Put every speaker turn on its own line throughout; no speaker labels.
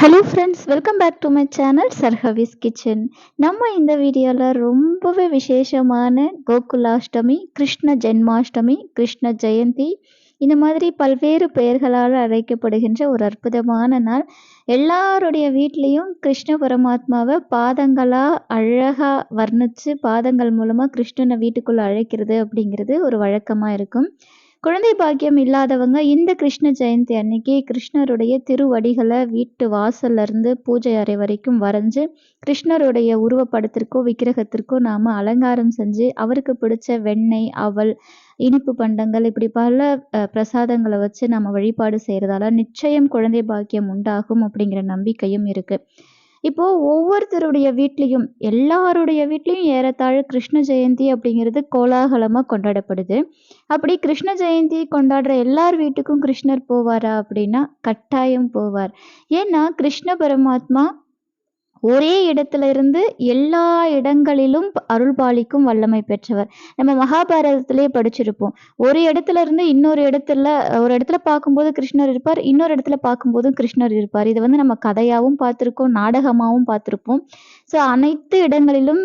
Hello friends welcome back to my channel சர்ஹவிஸ் kitchen நம்ம இந்த வீடியோவில் ரொம்பவே விசேஷமான கோகுலாஷ்டமி கிருஷ்ண ஜென்மாஷ்டமி கிருஷ்ண ஜெயந்தி இந்த மாதிரி பல்வேறு பெயர்களால் அழைக்கப்படுகின்ற ஒரு அற்புதமான நாள். எல்லாருடைய வீட்லேயும் கிருஷ்ண பரமாத்மாவை பாதங்களாக அழகாக வர்ணித்து பாதங்கள் மூலமாக கிருஷ்ணனை வீட்டுக்குள்ளே அழைக்கிறது அப்படிங்கிறது ஒரு வழக்கமாக இருக்கும். குழந்தை பாக்கியம் இல்லாதவங்க இந்த கிருஷ்ண ஜெயந்தி அன்னைக்கு கிருஷ்ணருடைய திருவடிகளை வீட்டு வாசல்ல இருந்து பூஜை அறை வரைக்கும் வரைஞ்சு கிருஷ்ணருடைய உருவப்படத்திற்கோ விக்கிரகத்திற்கோ நாம அலங்காரம் செஞ்சு அவருக்கு பிடிச்ச வெண்ணெய் அவல் இனிப்பு பண்டங்கள் இப்படி பல பிரசாதங்களை வச்சு நம்ம வழிபாடு செய்கிறதால நிச்சயம் குழந்தை பாக்கியம் உண்டாகும் அப்படிங்கிற நம்பிக்கையும் இருக்குது இப்போது ஒவ்வொருத்தருடைய வீட்லேயும் எல்லாருடைய வீட்லேயும் ஏறத்தாழ கிருஷ்ண ஜெயந்தி அப்படிங்கிறது கோலாகலமாக கொண்டாடப்படுது. அப்படி கிருஷ்ண ஜெயந்தி கொண்டாடுற எல்லார் வீட்டுக்கும் கிருஷ்ணர் போவாரா அப்படின்னா கட்டாயம் போவார். ஏன்னா கிருஷ்ண பரமாத்மா ஒரே இடத்துல இருந்து எல்லா இடங்களிலும் அருள் பாலிக்கும் வல்லமை பெற்றவர். நம்ம மகாபாரதத்திலேயே படிச்சிருப்போம். ஒரு இடத்துல இருந்து இன்னொரு இடத்துல ஒரு இடத்துல பார்க்கும்போது கிருஷ்ணர் இருப்பார் இன்னொரு இடத்துல பார்க்கும்போதும் கிருஷ்ணர் இருப்பார். இது வந்து நம்ம கதையாகவும் பார்த்துருக்கோம் நாடகமாகவும் பார்த்துருப்போம். ஸோ அனைத்து இடங்களிலும்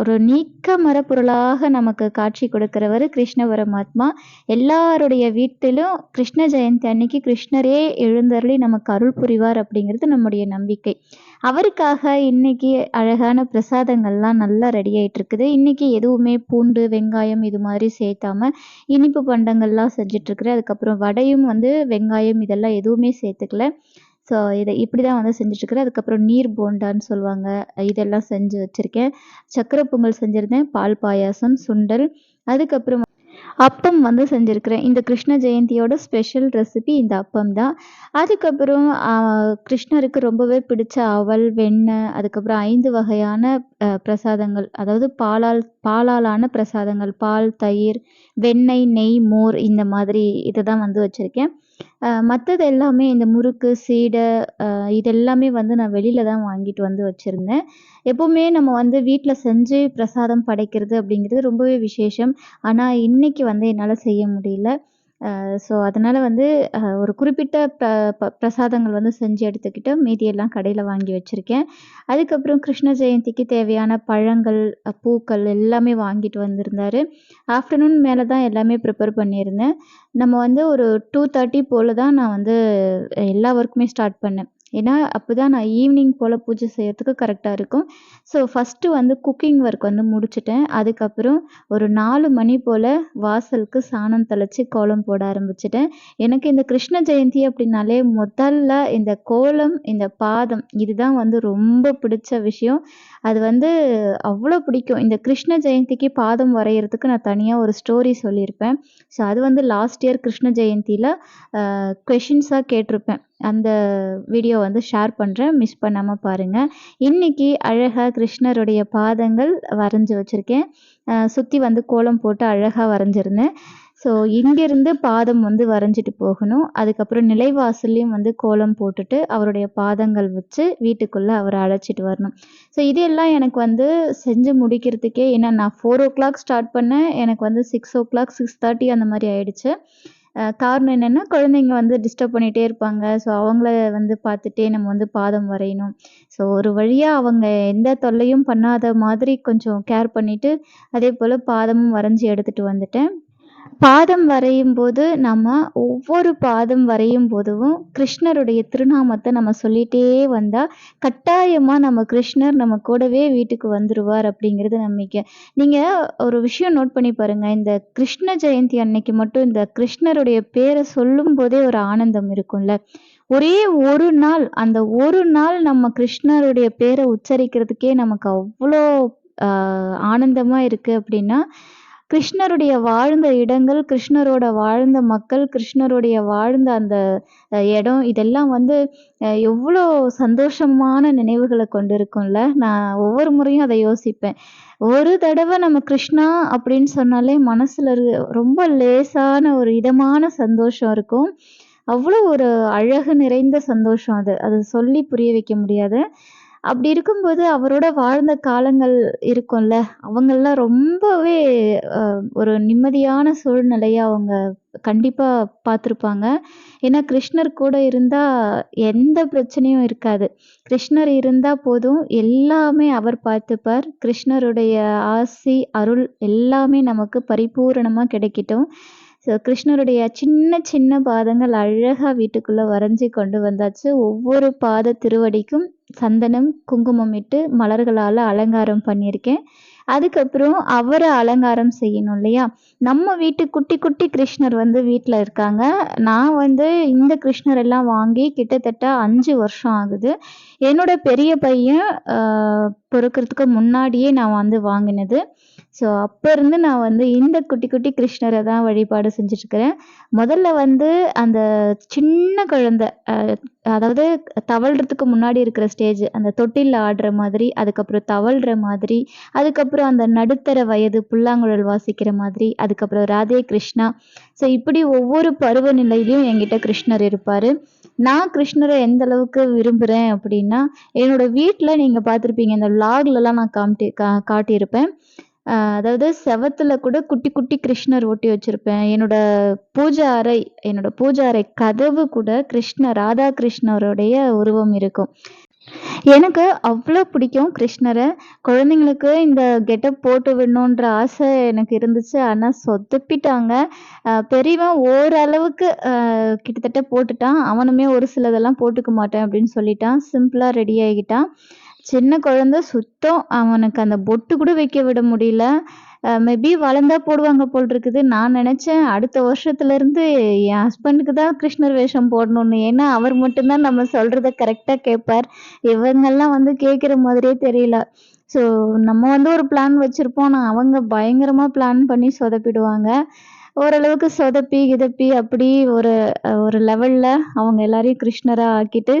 ஒரு நீக்க மரப்பொருளாக நமக்கு காட்சி கொடுக்கிறவர் கிருஷ்ண பரமாத்மா எல்லாருடைய வீட்டிலும் கிருஷ்ண ஜெயந்தி அன்னைக்கு கிருஷ்ணரே எழுந்தருளி நமக்கு அருள் புரிவார் அப்படிங்கிறது நம்முடைய நம்பிக்கை. அவருக்காக இன்னைக்கு அழகான பிரசாதங்கள்லாம் நல்லா ரெடி ஆகிட்டு இருக்குது இன்னைக்கு எதுவுமே பூண்டு வெங்காயம் இது மாதிரி சேர்த்தாம இனிப்பு பண்டங்கள்லாம் செஞ்சிட்ருக்குறேன் அதுக்கப்புறம் வடையும் வந்து வெங்காயம் இதெல்லாம் எதுவுமே சேர்த்துக்கல. ஸோ இதை இப்படி தான் வந்து செஞ்சிட்ருக்குறேன். அதுக்கப்புறம் நீர் போண்டான்னு சொல்லுவாங்க. இதெல்லாம் செஞ்சு வச்சுருக்கேன். சக்கரை பொங்கல் செஞ்சுருந்தேன். பால் பாயாசம் சுண்டல். அதுக்கப்புறம் அப்பம் வந்து செஞ்சுருக்கிறேன். இந்த கிருஷ்ண ஜெயந்தியோட ஸ்பெஷல் ரெசிபி இந்த அப்பம் தான். அதுக்கப்புறம் கிருஷ்ணருக்கு ரொம்பவே பிடிச்ச அவல் வெண்ணெய் அதுக்கப்புறம் ஐந்து வகையான பிரசாதங்கள். அதாவது பாலால் பாலாலான பிரசாதங்கள். பால் தயிர் வெண்ணெய் நெய் மோர் இந்த மாதிரி இதை தான் வந்து வச்சுருக்கேன். மற்றது எல்லாமே இந்த முறுக்கு சீடை இது எல்லாமே வந்து நான் வெளியில் தான் வாங்கிட்டு வந்து வச்சுருந்தேன். எப்போவுமே நம்ம வந்து வீட்டில் செஞ்சு பிரசாதம் படைக்கிறது அப்படிங்கிறது ரொம்பவே விசேஷம். ஆனால் இன்றைக்கி வந்து என்னால் செய்ய முடியல. ஸோ அதனால் வந்து ஒரு குறிப்பிட்ட ப ப பிரசாதங்கள் வந்து செஞ்சு எடுத்துக்கிட்டு மீதியெல்லாம் கடையில் வாங்கி வச்சுருக்கேன். அதுக்கப்புறம் கிருஷ்ண ஜெயந்திக்கு தேவையான பழங்கள் பூக்கள் எல்லாமே வாங்கிட்டு வந்திருந்தார். ஆஃப்டர்நூன் மேலே தான் எல்லாமே ப்ரிப்பேர் பண்ணியிருந்தேன். நம்ம வந்து ஒரு டூ தேர்ட்டி போல் தான் நான் வந்து எல்லா ஒர்க்குமே ஸ்டார்ட் பண்ணேன். ஏன்னா அப்போ தான் நான் ஈவினிங் போல் பூஜை செய்கிறதுக்கு கரெக்டாக இருக்கும். ஸோ ஃபஸ்ட்டு வந்து குக்கிங் ஒர்க் வந்து முடிச்சிட்டேன். அதுக்கப்புறம் ஒரு நாலு மணி போல் வாசலுக்கு சாணம் தெளித்து கோலம் போட ஆரம்பிச்சிட்டேன். எனக்கு இந்த கிருஷ்ண ஜெயந்தி அப்படின்னாலே முதல்ல இந்த கோலம் இந்த பாதம் இதுதான் வந்து ரொம்ப பிடிச்ச விஷயம். அது வந்து அவ்வளோ பிடிக்கும். இந்த கிருஷ்ண ஜெயந்திக்கு பாதம் வரைகிறதுக்கு நான் தனியாக ஒரு ஸ்டோரி சொல்லியிருப்பேன். ஸோ அது வந்து லாஸ்ட் இயர் கிருஷ்ண ஜெயந்தியில் கொஷின்ஸாக கேட்டிருப்பேன். அந்த வீடியோ வந்து ஷேர் பண்ணுறேன் மிஸ் பண்ணாமல் பாருங்கள் இன்றைக்கி அழகாக கிருஷ்ணருடைய பாதங்கள் வரைஞ்சி வச்சுருக்கேன். சுற்றி வந்து கோலம் போட்டு அழகாக வரைஞ்சிருந்தேன். ஸோ இங்கேருந்து பாதம் வந்து வரைஞ்சிட்டு போகணும். அதுக்கப்புறம் நிலைவாசல்லையும் வந்து கோலம் போட்டுட்டு அவருடைய பாதங்கள் வச்சு வீட்டுக்குள்ளே அவரை அழைச்சிட்டு வரணும். ஸோ இதெல்லாம் எனக்கு வந்து செஞ்சு முடிக்கிறதுக்கே ஏன்னா நான் ஃபோர் ஓ கிளாக் ஸ்டார்ட் பண்ணேன். எனக்கு வந்து six o'clock six thirty அந்த மாதிரி ஆயிடுச்சு. காரணம் என்னென்னா குழந்தைங்க வந்து டிஸ்டர்ப் பண்ணிகிட்டே இருப்பாங்க. ஸோ அவங்கள வந்து பார்த்துட்டே நம்ம வந்து பாதம் வரையணும். ஸோ ஒரு வழியாக அவங்க எந்த தொல்லையும் பண்ணாத மாதிரி கொஞ்சம் கேர் பண்ணிவிட்டு அதே போல் பாதமும் வரைஞ்சி எடுத்துகிட்டு வந்துட்டேன். பாதம் வரையும் போது நம்ம ஒவ்வொரு பாதம் வரையும் போதும் கிருஷ்ணருடைய திருநாமத்தை நம்ம சொல்லிகிட்டே வந்தால் கட்டாயமாக நம்ம கிருஷ்ணர் நம்ம கூடவே வீட்டுக்கு வந்துடுவார் அப்படிங்கிறது நம்பிக்கை. நீங்கள் ஒரு விஷயம் நோட் பண்ணி பாருங்கள் இந்த கிருஷ்ண ஜெயந்தி அன்னைக்கு மட்டும் இந்த கிருஷ்ணருடைய பேரை சொல்லும் போதே ஒரு ஆனந்தம் இருக்கும்ல. ஒரே ஒரு நாள் அந்த ஒரு நாள் நம்ம கிருஷ்ணருடைய பேரை உச்சரிக்கிறதுக்கே நமக்கு அவ்வளோ ஆனந்தமாக இருக்குது அப்படின்னா கிருஷ்ணருடைய வாழ்ந்த இடங்கள் கிருஷ்ணரோட வாழ்ந்த மக்கள் கிருஷ்ணருடைய வாழ்ந்த அந்த இடம் இதெல்லாம் வந்து எவ்வளோ சந்தோஷமான நினைவுகளை கொண்டு இருக்கும்ல நான் ஒவ்வொரு முறையும் அதை யோசிப்பேன். ஒரு தடவை நம்ம கிருஷ்ணா அப்படின்னு சொன்னாலே மனசில் ரொம்ப லேசான ஒரு இதமான சந்தோஷம் இருக்கும். அவ்வளோ ஒரு அழகு நிறைந்த சந்தோஷம் அது. அது சொல்லி புரிய வைக்க முடியாது. அப்படி இருக்கும்போது அவரோட வாழ்ந்த காலங்கள் இருக்கும்ல, அவங்கள்லாம் ரொம்பவே அ ஒரு நிம்மதியான சூழ்நிலைய அவங்க கண்டிப்பா பார்த்துருப்பாங்க. ஏன்னா கிருஷ்ணர் கூட இருந்தா எந்த பிரச்சனையும் இருக்காது. கிருஷ்ணர் இருந்தா போதும் எல்லாமே அவர் பார்த்துப்பார். கிருஷ்ணருடைய ஆசி, அருள் எல்லாமே நமக்கு பரிபூரணமா கிடைக்கட்டும். ஸோ கிருஷ்ணருடைய சின்ன சின்ன பாதங்கள் அழகாக வீட்டுக்குள்ளே வரைஞ்சு கொண்டு வந்தாச்சு. ஒவ்வொரு பாத திருவடிக்கும் சந்தனம், குங்குமம் இட்டு மலர்களால் அலங்காரம் பண்ணியிருக்கேன். அதுக்கப்புறம் அவரை அலங்காரம் செய்யணும் இல்லையா? நம்ம வீட்டு குட்டி குட்டி கிருஷ்ணர் வந்து வீட்டில் இருக்காங்க. நான் வந்து இந்த கிருஷ்ணர் எல்லாம் வாங்கி கிட்டத்தட்ட அஞ்சு வருஷம் ஆகுது. என்னோட பெரிய பையன் அ முன்னாடியே நான் வந்து வாங்கினது. ஸோ அப்போ இருந்து நான் வந்து இந்த குட்டி குட்டி கிருஷ்ணரை தான் வழிபாடு செஞ்சுட்ருக்கிறேன் முதல்ல வந்து அந்த சின்ன குழந்தை அதாவது தவழ்கிறதுக்கு முன்னாடி இருக்கிற ஸ்டேஜ். அந்த தொட்டிலில் ஆடுற மாதிரி, அதுக்கப்புறம் தவழ்கிற மாதிரி, அதுக்கப்புறம் அந்த நடுத்தர வயது புல்லாங்குழல் வாசிக்கிற மாதிரி, அதுக்கப்புறம் ராதே கிருஷ்ணா. ஸோ இப்படி ஒவ்வொரு பருவநிலையிலயும் என்கிட்ட கிருஷ்ணர் இருப்பார் நான் கிருஷ்ணரை எந்த அளவுக்கு விரும்புறேன் அப்படின்னா, என்னோட வீட்டில் நீங்கள் பார்த்துருப்பீங்க. இந்த விளாக்லலாம் நான் காமிட்டி கா காட்டியிருப்பேன். அதாவது செவத்துல கூட குட்டி குட்டி கிருஷ்ணர் ஒட்டி வச்சிருப்பேன். என்னோட பூஜை அறை என்னோட பூஜை அறை கதவு கூட கிருஷ்ணர் ராதா கிருஷ்ணருடைய உருவம் இருக்கும். எனக்கு அவ்வளோ பிடிக்கும் கிருஷ்ணரை குழந்தைங்களுக்கு இந்த கெட்டப் போட்டு விடணுன்ற ஆசை எனக்கு இருந்துச்சு. ஆனால் சொதப்பிட்டாங்க. பெரியவன் ஓரளவுக்கு கிட்டத்தட்ட போட்டுட்டான். அவனுமே ஒரு சிலதெல்லாம் போட்டுக்க மாட்டேன் அப்படின்னு சொல்லிட்டான். சிம்பிளாக ரெடி ஆகிட்டான். சின்ன குழந்தை சுத்தம் அவனுக்கு அந்த பொட்டு கூட வைக்க விட முடியல. மேபி வளர்ந்தா போடுவாங்க போல் இருக்குது. நான் நினைச்சேன் அடுத்த வருஷத்துலருந்து என் ஹஸ்பண்டுக்கு தான் கிருஷ்ணர் வேஷம் போடணும்னு. ஏன்னா அவர் மட்டும்தான் நம்ம சொல்றத கரெக்டாக கேட்பார். இவங்கெல்லாம் வந்து கேட்குற மாதிரியே தெரியல. ஸோ நம்ம வந்து ஒரு பிளான் வச்சிருப்போம். ஆனா அவங்க பயங்கரமா பிளான் பண்ணி சொதப்பிடுவாங்க. ஓரளவுக்கு சொதப்பி, கிதப்பி அப்படி ஒரு ஒரு லெவலில் அவங்க எல்லாரையும் கிருஷ்ணராக ஆக்கிட்டு,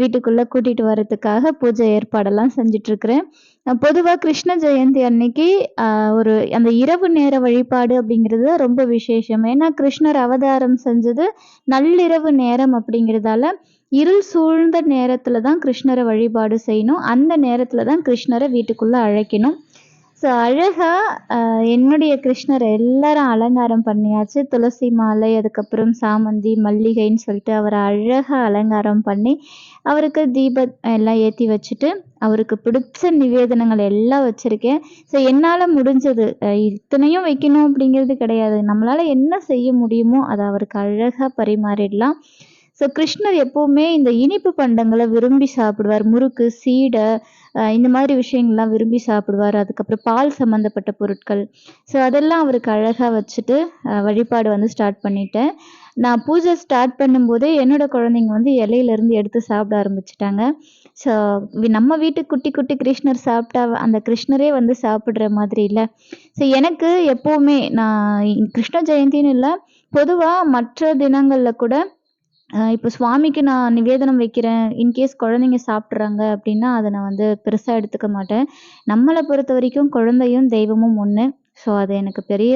வீட்டுக்குள்ளே கூட்டிகிட்டு வரதுக்காக பூஜை ஏற்பாடெல்லாம் செஞ்சுட்டுருக்கிறேன். பொதுவாக கிருஷ்ண ஜெயந்தி அன்னைக்கு ஒரு அந்த இரவு நேர வழிபாடு அப்படிங்கிறது ரொம்ப விசேஷம். ஏன்னா கிருஷ்ணர் அவதாரம் செஞ்சது நள்ளிரவு நேரம் அப்படிங்கிறதால, இருள் சூழ்ந்த நேரத்தில் தான் கிருஷ்ணரை வழிபாடு செய்யணும். அந்த நேரத்தில் தான் கிருஷ்ணரை வீட்டுக்குள்ளே அழைக்கணும். ஸோ அழகாக என்னுடைய கிருஷ்ணர் எல்லாரும் அலங்காரம் பண்ணியாச்சு. துளசி மாலை, அதுக்கப்புறம் சாமந்தி, மல்லிகைன்னு சொல்லிட்டு அவரை அழகாக அலங்காரம் பண்ணி, அவருக்கு தீபம் எல்லாம் ஏற்றி வச்சுட்டு, அவருக்கு பிடிச்ச நிவேதனங்கள் எல்லாம் வச்சுருக்கேன் ஸோ என்னால் முடிஞ்சது இத்தனையும் வைக்கணும் அப்படிங்கிறது கிடையாது. நம்மளால் என்ன செய்ய முடியுமோ அதை அவருக்கு அழகாக பரிமாறிடலாம். ஸோ கிருஷ்ணர் எப்போவுமே இந்த இனிப்பு பண்டங்களை விரும்பி சாப்பிடுவார். முறுக்கு, சீடை இந்த மாதிரி விஷயங்கள்லாம் விரும்பி சாப்பிடுவாரு. அதுக்கப்புறம் பால் சம்மந்தப்பட்ட பொருட்கள். ஸோ அதெல்லாம் அவருக்கு அழகாக வச்சுட்டு வழிபாடு வந்து ஸ்டார்ட் பண்ணிட்டேன். நான் பூஜை ஸ்டார்ட் பண்ணும்போதே என்னோட குழந்தைங்க வந்து இலையிலேருந்து எடுத்து சாப்பிட ஆரம்பிச்சிட்டாங்க ஸோ நம்ம வீட்டு குட்டி குட்டி கிருஷ்ணர் சாப்பிட்டா அந்த கிருஷ்ணரே வந்து சாப்பிட்ற மாதிரி இல்லை ஸோ எனக்கு எப்போவுமே நான் கிருஷ்ண ஜெயந்தின்னு இல்லை பொதுவாக மற்ற தினங்களில் கூட அ இப்போ சுவாமிக்கு நான் நிவேதனம் வைக்கிறேன். இன்கேஸ் குழந்தைங்க சாப்பிட்றாங்க அப்படின்னா, அத நான் வந்து பெருசா எடுத்துக்க மாட்டேன். நம்மள பொறுத்தவரைக்கும் குழந்தையும், தெய்வமும் ஒண்ணு. ஸோ அது எனக்கு பெரிய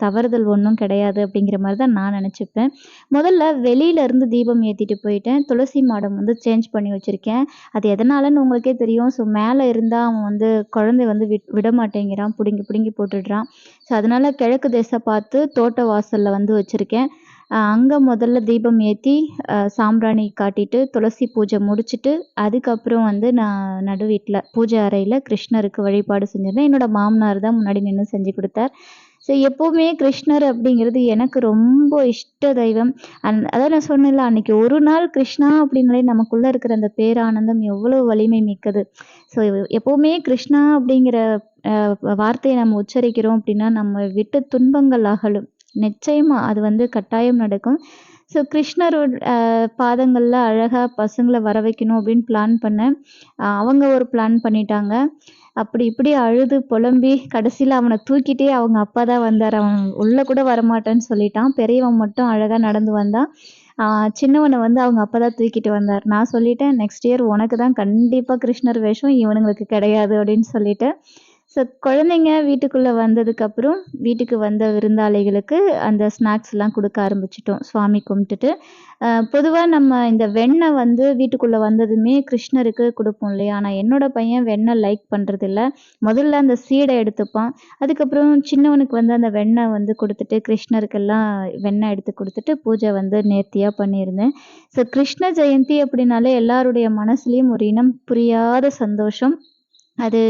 தவறுதல் ஒண்ணும் கிடையாது அப்படிங்கிற மாரி தான் நான் நினச்சிப்பேன் முதல்ல வெளியில இருந்து தீபம் ஏத்திட்டு போயிட்டேன். துளசி மாடம் வந்து சேஞ்ச் பண்ணி வச்சிருக்கேன். அது எதனாலன்னு உங்களுக்கே தெரியும். ஸோ மேல இருந்தா அவன் வந்து குழந்தை வந்து விட் விட மாட்டேங்கிறான். புடுங்கி புடுங்கி போட்டுடுறான். ஸோ அதனால கிழக்கு திசை பார்த்து தோட்ட வாசல்ல வந்து வச்சிருக்கேன். அங்கே முதல்ல தீபம் ஏற்றி சாம்பிராணி காட்டிட்டு, துளசி பூஜை முடிச்சுட்டு, அதுக்கப்புறம் வந்து நான் நடு வீட்டில் பூஜை அறையில் கிருஷ்ணருக்கு வழிபாடு செஞ்சுருந்தேன் என்னோடய மாமனார் தான் முன்னாடி நின்று செஞ்சு கொடுத்தார் ஸோ எப்போவுமே கிருஷ்ணர் அப்படிங்கிறது எனக்கு ரொம்ப இஷ்ட தெய்வம். அன் அதான் நான் சொன்னேன்ல, அன்னைக்கு ஒரு நாள் கிருஷ்ணா அப்படின்னாலே நமக்குள்ளே இருக்கிற அந்த பேரானந்தம் எவ்வளோ வலிமை மிக்கது. ஸோ எப்போவுமே கிருஷ்ணா அப்படிங்கிற வார்த்தையை நம்ம உச்சரிக்கிறோம் அப்படின்னா, நம்ம விட்டு துன்பங்கள் அகலும். நிச்சயமாக அது வந்து கட்டாயம் நடக்கும். ஸோ கிருஷ்ணரோட பாதங்களில் அழகாக பசங்களை வர வைக்கணும் அப்படின்னு பிளான் பண்ணேன். அவங்க ஒரு பிளான் பண்ணிட்டாங்க. அப்படி இப்படி அழுது புலம்பி கடைசியில் அவனை தூக்கிட்டே அவங்க அப்பா தான் வந்தார் அவன் உள்ளே கூட வரமாட்டேன்னு சொல்லிட்டான். பெரியவன் மட்டும் அழகாக நடந்து வந்தான். சின்னவனை வந்து அவங்க அப்பா தான் தூக்கிட்டு வந்தார். நான் சொல்லிட்டேன், "நெக்ஸ்ட் இயர் உனக்கு தான் கண்டிப்பாக கிருஷ்ணர் வேஷம். இவனுங்களுக்கு கிடையாது" அப்படின்னு சொல்லிட்டு ஸோ குழந்தைங்க வீட்டுக்குள்ளே வந்ததுக்கப்புறம், வீட்டுக்கு வந்த விருந்தாளிகளுக்கு அந்த ஸ்நாக்ஸ்லாம் கொடுக்க ஆரம்பிச்சிட்டோம் சுவாமி கும்பிட்டுட்டு. பொதுவாக நம்ம இந்த வெண்ணெய் வந்து வீட்டுக்குள்ளே வந்ததுமே கிருஷ்ணருக்கு கொடுப்போம் இல்லையா? ஆனால் என்னோட பையன் வெண்ணெய் லைக் பண்ணுறதில்ல முதல்ல அந்த சீடை எடுத்துப்பான். அதுக்கப்புறம் சின்னவனுக்கு வந்து அந்த வெண்ணெய் வந்து கொடுத்துட்டு கிருஷ்ணருக்கெல்லாம் வெண்ணெய் எடுத்து கொடுத்துட்டு பூஜை வந்து நேர்த்தியாக பண்ணியிருந்தேன். ஸோ கிருஷ்ண ஜெயந்தி அப்படின்னாலே எல்லாருடைய மனசுலேயும் ஒரு இனம் புரியாத சந்தோஷம். அது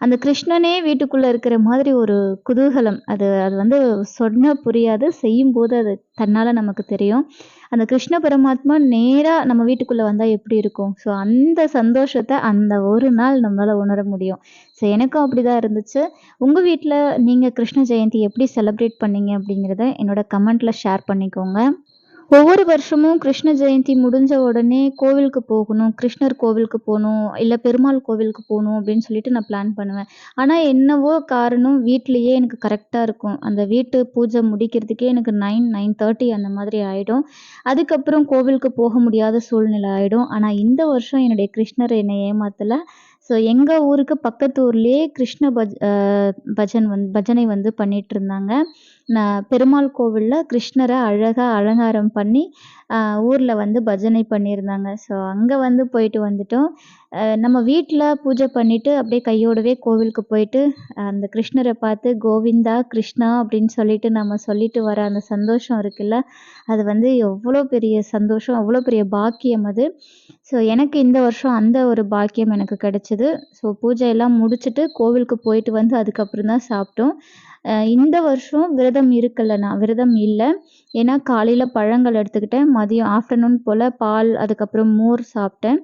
அந்த கிருஷ்ணனே வீட்டுக்குள்ள இருக்கிற மாதிரி ஒரு குதூகலம். அது அது வந்து சொன்ன புரியாது. செய்யும் போது அது தன்னால நமக்கு தெரியும். அந்த கிருஷ்ண பரமாத்மா நேரா நம்ம வீட்டுக்குள்ள வந்தா எப்படி இருக்கும்? ஸோ அந்த சந்தோஷத்தை அந்த ஒரு நாள் நம்மளால உணர முடியும். ஸோ எனக்கும் அப்படிதான் இருந்துச்சு. உங்க வீட்டில் நீங்க கிருஷ்ண ஜெயந்தி எப்படி செலிப்ரேட் பண்ணீங்க அப்படிங்கிறத என்னோட கமெண்ட்ல ஷேர் பண்ணிக்கோங்க. ஒவ்வொரு வருஷமும் கிருஷ்ண ஜெயந்தி முடிஞ்ச உடனே கோவிலுக்கு போகணும். கிருஷ்ணர் கோவிலுக்கு போணும், இல்ல பெருமாள் கோவிலுக்கு போணும் அப்படின்னு சொல்லிட்டு நான் பிளான் பண்ணுவேன். ஆனா என்னவோ காரணம் வீட்லயே எனக்கு கரெக்ட்டா இருக்கும். அந்த வீட்டு பூஜை முடிக்கிறதுக்கே எனக்கு 9, 9:30 அந்த மாதிரி ஆயிடும். அதுக்கப்புறம் கோவிலுக்கு போக முடியாத சூழ்நிலை ஆயிடும். ஆனா இந்த வருஷம் என்னுடைய கிருஷ்ணர் என்னை ஏமாத்தல. ஸோ எங்க ஊருக்கு பக்கத்து ஊர்லயே கிருஷ்ண பஜ் அ பஜன் வந் பஜனை வந்து பண்ணிட்டுருந்தாங்க. நான் பெருமாள் கோவிலில் கிருஷ்ணரை அழகாக அலங்காரம் பண்ணி, ஊரில் வந்து பஜனை பண்ணியிருந்தாங்க. ஸோ அங்கே வந்து போயிட்டு வந்துட்டோம். நம்ம வீட்டில் பூஜை பண்ணிவிட்டு அப்படியே கையோடவே கோவிலுக்கு போயிட்டு, அந்த கிருஷ்ணரை பார்த்து கோவிந்தா, கிருஷ்ணா அப்படின்னு சொல்லிட்டு நம்ம சொல்லிட்டு வர அந்த சந்தோஷம் இருக்குல்ல, அது வந்து எவ்வளோ பெரிய சந்தோஷம், அவ்வளோ பெரிய பாக்கியம் அது. ஸோ எனக்கு இந்த வருஷம் அந்த ஒரு பாக்கியம் எனக்கு கிடைச்சது. ஸோ பூஜையெல்லாம் முடிச்சுட்டு கோவிலுக்கு போயிட்டு வந்து அதுக்கப்புறம் தான் சாப்பிட்டோம். இந்த வருஷம் விரதம் இருக்கல நான். விரதம் இல்லை ஏன்னா காலையில் பழங்கள் எடுத்துக்கிட்டேன். மதியம் ஆஃப்டர்நூன் போல் பால், அதுக்கப்புறம் மோர் சாப்பிட்டேன்.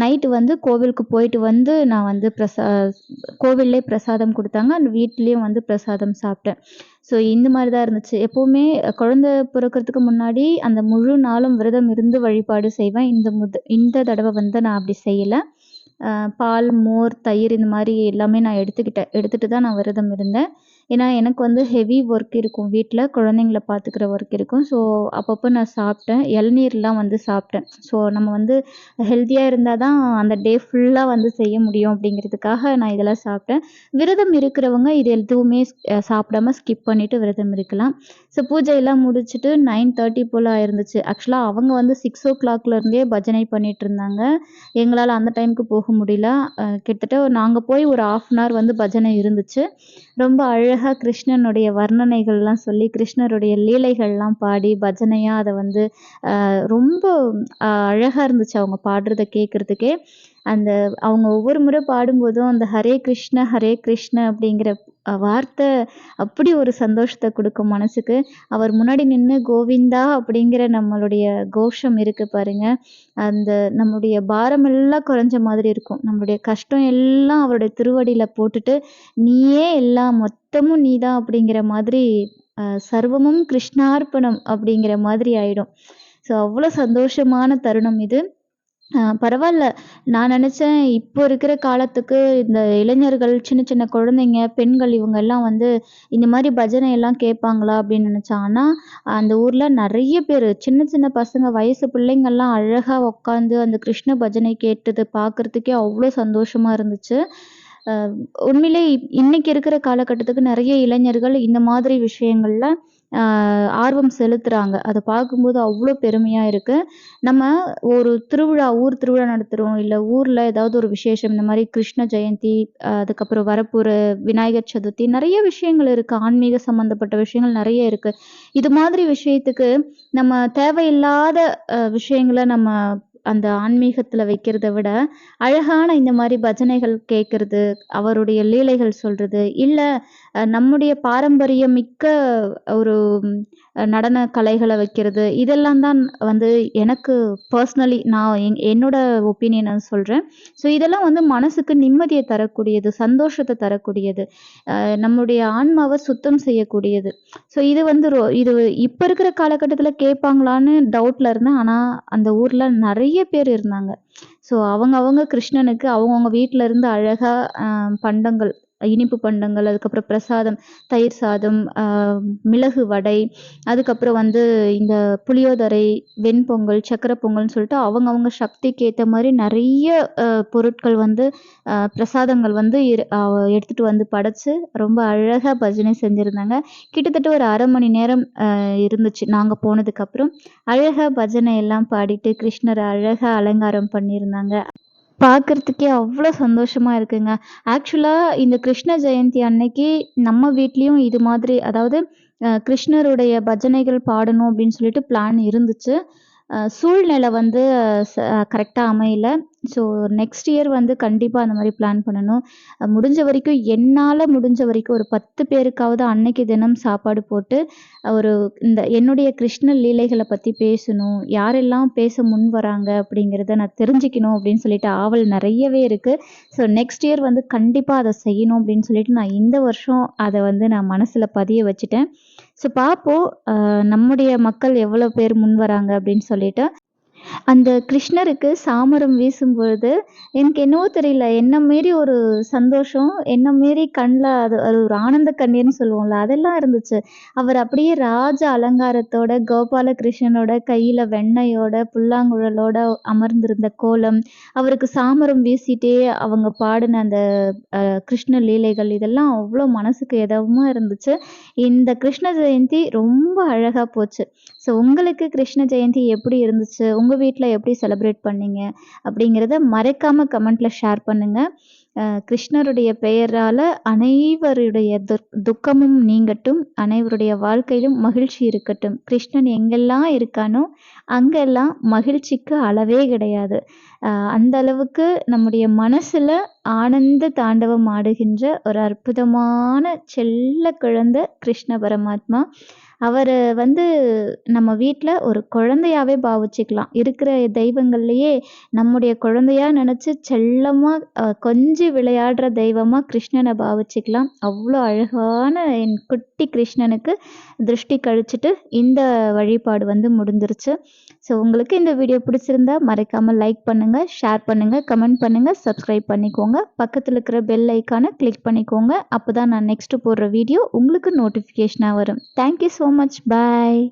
நைட்டு வந்து கோவிலுக்கு போயிட்டு வந்து நான் வந்து பிரசா கோவில்லே பிரசாதம் கொடுத்தாங்க அந்த வீட்லேயும் வந்து பிரசாதம் சாப்பிட்டேன். ஸோ இந்த மாதிரி தான் இருந்துச்சு. எப்போவுமே குழந்தை பிறக்கறதுக்கு முன்னாடி அந்த முழு நாளும் விரதம் இருந்து வழிபாடு செய்வேன். இந்த முத இந்த தடவை வந்து நான் அப்படி செய்யலை பால், மோர், தயிர் இந்த மாதிரி எல்லாமே நான் எடுத்துக்கிட்டேன். எடுத்துகிட்டு தான் நான் விரதம் இருந்தேன். ஏன்னா எனக்கு வந்து ஹெவி ஒர்க் இருக்கும் வீட்டில் குழந்தைங்கள பார்த்துக்கிற ஒர்க் இருக்கும். ஸோ அப்பப்போ நான் சாப்பிட்டேன். இளநீர்லாம் வந்து சாப்பிட்டேன். ஸோ நம்ம வந்து ஹெல்த்தியாக இருந்தால் தான் அந்த டே ஃபுல்லாக வந்து செய்ய முடியும் அப்படிங்கிறதுக்காக நான் இதெல்லாம் சாப்பிட்டேன். விரதம் இருக்கிறவங்க இது எதுவுமே சாப்பிடாம ஸ்கிப் பண்ணிட்டு விரதம் இருக்கலாம். ஸோ பூஜையெல்லாம் முடிச்சுட்டு 9:30 போல ஆயிருந்துச்சு. ஆக்சுவலாக அவங்க வந்து சிக்ஸ் ஓ கிளாக்லேருந்தே பஜனை பண்ணிட்டுருந்தாங்க. எங்களால் அந்த டைமுக்கு போக முடியல. கிட்டத்தட்ட நாங்கள் போய் ஒரு 1/2 அன் ஹவர் வந்து பஜனை இருந்துச்சு. ரொம்ப அழகாக கிருஷ்ணனுடைய வர்ணனைகள்லாம் சொல்லி, கிருஷ்ணருடைய லீலைகள்லாம் பாடி, பஜனையா அதை வந்து ரொம்ப அழகாக அழகா இருந்துச்சு அவங்க பாடுறத கேட்கறதுக்கே. அந்த அவங்க ஒவ்வொரு முறை பாடும்போதும் அந்த ஹரே கிருஷ்ண ஹரே கிருஷ்ண அப்படிங்கிற வார்த்தை அப்படி ஒரு சந்தோஷத்தை கொடுக்கும் மனசுக்கு. அவர் முன்னாடி நின்று கோவிந்தா அப்படிங்கிற நம்மளுடைய கோஷம் இருக்கு பாருங்க. அந்த நம்முடைய பாரமெல்லாம் குறைஞ்ச மாதிரி இருக்கும். நம்மளுடைய கஷ்டம் எல்லாம் அவருடைய திருவடியில போட்டுட்டு, நீயே எல்லாம் மொத்தமும் நீ தான் அப்படிங்கிற மாதிரி சர்வமும் கிருஷ்ணார்ப்பணம் அப்படிங்கிற மாதிரி ஆயிடும். ஸோ அவ்வளோ சந்தோஷமான தருணம் இது. பரவாயில்ல நான் நினச்சேன் இப்போ இருக்கிற காலத்துக்கு இந்த இளைஞர்கள், சின்ன சின்ன குழந்தைங்க, பெண்கள் இவங்கெல்லாம் வந்து இந்த மாதிரி பஜனை எல்லாம் கேட்பாங்களா அப்படின்னு நெனச்சேன். ஆனா அந்த ஊர்ல நிறைய பேர் சின்ன சின்ன பசங்க வயசு பிள்ளைங்கள்லாம் அழகா உட்காந்து அந்த கிருஷ்ண பஜனை கேட்டது பார்க்கறதுக்கே அவ்வளோ சந்தோஷமா இருந்துச்சு. உண்மையிலே இன்னைக்கு இருக்கிற காலகட்டத்துக்கு நிறைய இளைஞர்கள் இந்த மாதிரி விஷயங்கள்ல ஆர்வம் செலுத்துகிறாங்க அதை பார்க்கும்போது அவ்வளோ பெருமையாக இருக்குது நம்ம ஒரு திருவிழா, ஊர் திருவிழா நடத்துகிறோம் இல்லை ஊரில் ஏதாவது ஒரு விசேஷம் இந்த மாதிரி கிருஷ்ண ஜெயந்தி, அதுக்கப்புறம் வரப்போகிற விநாயகர் சதுர்த்தி நிறைய விஷயங்கள் இருக்குது ஆன்மீக சம்மந்தப்பட்ட விஷயங்கள் நிறைய இருக்குது இது மாதிரி விஷயத்துக்கு நம்ம தேவையில்லாத விஷயங்களை நம்ம அந்த ஆன்மீகத்துல வைக்கிறத விட, அழகான இந்த மாதிரி பஜனைகள் கேட்கறது, அவருடைய லீலைகள் சொல்றது, இல்ல நம்முடைய பாரம்பரியம் மிக்க ஒரு நடன கலைகளை வைக்கிறது, இதெல்லாம் தான் வந்து எனக்கு பர்சனலி நான் என் என்னோட ஒப்பீனியன் சொல்கிறேன் ஸோ இதெல்லாம் வந்து மனசுக்கு நிம்மதியை தரக்கூடியது, சந்தோஷத்தை தரக்கூடியது. நம்முடைய ஆன்மாவை சுத்தம் செய்யக்கூடியது. ஸோ இது வந்து ரோ இது இப்போ இருக்கிற காலகட்டத்தில் கேட்பாங்களான்னு டவுட்டில் இருந்தேன். ஆனால் அந்த ஊரில் நிறைய பேர் இருந்தாங்க. ஸோ அவங்க அவங்க கிருஷ்ணனுக்கு அவங்கவுங்க வீட்டில் இருந்து அழகாக பண்டங்கள் இனிப்பு பண்டங்கள் அதுக்கப்புறம் பிரசாதம் தயிர் சாதம் மிளகு வடை அதுக்கப்புறம் வந்து இந்த புளியோதரை வெண்பொங்கல் சக்கரை பொங்கல்னு சொல்லிட்டு அவங்கவுங்க சக்திக்கு ஏற்ற மாதிரி நிறைய பொருட்கள் வந்து பிரசாதங்கள் வந்து எடுத்துகிட்டு வந்து படைச்சு ரொம்ப அழகாக பஜனை செஞ்சுருந்தாங்க. கிட்டத்தட்ட ஒரு அரை மணி நேரம் இருந்துச்சு நாங்கள் போனதுக்கப்புறம். அழகாக பஜனை எல்லாம் பாடிட்டு கிருஷ்ணரை அழகாக அலங்காரம் பண்ணியிருந்தாங்க. பார்க்கறதுக்கே அவ்வளோ சந்தோஷமாக இருக்குங்க. ஆக்சுவலாக இந்த கிருஷ்ண ஜெயந்தி அன்னைக்கு நம்ம வீட்லேயும் இது மாதிரி அதாவது கிருஷ்ணருடைய பஜனைகள் பாடணும் அப்படின்னு சொல்லிட்டு பிளான் இருந்துச்சு. சூழ்நிலை வந்து ச கரெக்டாக அமையல. ஸோ நெக்ஸ்ட் இயர் வந்து கண்டிப்பாக அந்த மாதிரி பிளான் பண்ணணும். முடிஞ்ச வரைக்கும் என்னால் முடிஞ்ச வரைக்கும் ஒரு பத்து பேருக்காவது அன்னைக்கு தினம் சாப்பாடு போட்டு ஒரு இந்த என்னுடைய கிருஷ்ண லீலைகளை பற்றி பேசணும். யாரெல்லாம் பேச முன் வராங்க அப்படிங்கிறத நான் தெரிஞ்சுக்கணும் அப்படின்னு சொல்லிட்டு ஆவல் நிறையவே இருக்குது ஸோ நெக்ஸ்ட் இயர் வந்து கண்டிப்பாக அதை செய்யணும் அப்படின்னு சொல்லிட்டு நான் இந்த வருஷம் அதை வந்து நான் மனசில் பதிய வச்சுட்டேன். ஸோ பார்ப்போம் நம்முடைய மக்கள் எவ்வளோ பேர் முன் வராங்க அப்படின்னு சொல்லிட்டு அந்த கிருஷ்ணருக்கு சாமரம் வீசும்பொழுது எனக்கு என்னவோ தெரியல என்ன மாரி ஒரு சந்தோஷம் என்ன மாரி கண்ணில் அது அது ஒரு ஆனந்த கண்ணீர்னு சொல்லுவோம்ல அதெல்லாம் இருந்துச்சு. அவர் அப்படியே ராஜ அலங்காரத்தோட கோபால கிருஷ்ணனோட கையில் வெண்ணையோட புல்லாங்குழலோட அமர்ந்திருந்த கோலம் அவருக்கு சாமரம் வீசிட்டே அவங்க பாடின அந்த கிருஷ்ண லீலைகள் இதெல்லாம் அவ்வளோ மனசுக்கு எதவுமா இருந்துச்சு. இந்த கிருஷ்ண ஜெயந்தி ரொம்ப அழகாக போச்சு. ஸோ உங்களுக்கு கிருஷ்ண ஜெயந்தி எப்படி இருந்துச்சு? உங்கள் வீட்டில் எப்படி செலிப்ரேட் பண்ணீங்க அப்படிங்கிறத மறக்காமல் கமெண்ட்டில் ஷேர் பண்ணுங்கள் கிருஷ்ணருடைய பெயரால் அனைவருடைய துக்கமும் நீங்கட்டும் அனைவருடைய வாழ்க்கையிலும் மகிழ்ச்சி இருக்கட்டும். கிருஷ்ணன் எங்கெல்லாம் இருக்கானோ அங்கெல்லாம் மகிழ்ச்சிக்கு அளவே கிடையாது. அந்த அளவுக்கு நம்முடைய மனசில் ஆனந்த தாண்டவம் ஆடுகின்ற ஒரு அற்புதமான செல்ல குழந்தை கிருஷ்ண பரமாத்மா. அவரை வந்து நம்ம வீட்டில் ஒரு குழந்தையாவே பாவிச்சுக்கலாம். இருக்கிற தெய்வங்கள்லேயே நம்முடைய குழந்தையா நினச்சி செல்லமாக கொஞ்சி விளையாடுற தெய்வமாக கிருஷ்ணனை பாவிச்சுக்கலாம். அவ்வளோ அழகான என் குட்டி கிருஷ்ணனுக்கு திருஷ்டி கழிச்சிட்டு இந்த வழிபாடு வந்து முடிஞ்சிருச்சு. ஸோ உங்களுக்கு இந்த வீடியோ பிடிச்சிருந்தா மறக்காமல் லைக் பண்ணுங்கள் ஷேர் பண்ணுங்கள் கமெண்ட் பண்ணுங்கள் சப்ஸ்கிரைப் பண்ணிக்கோங்க. பக்கத்தில் இருக்கிற பெல் ஐக்கானை கிளிக் பண்ணிக்கோங்க. அப்போ தான் நான் நெக்ஸ்ட்டு போடுற வீடியோ உங்களுக்கு நோட்டிஃபிகேஷனாக வரும். Thank you so much bye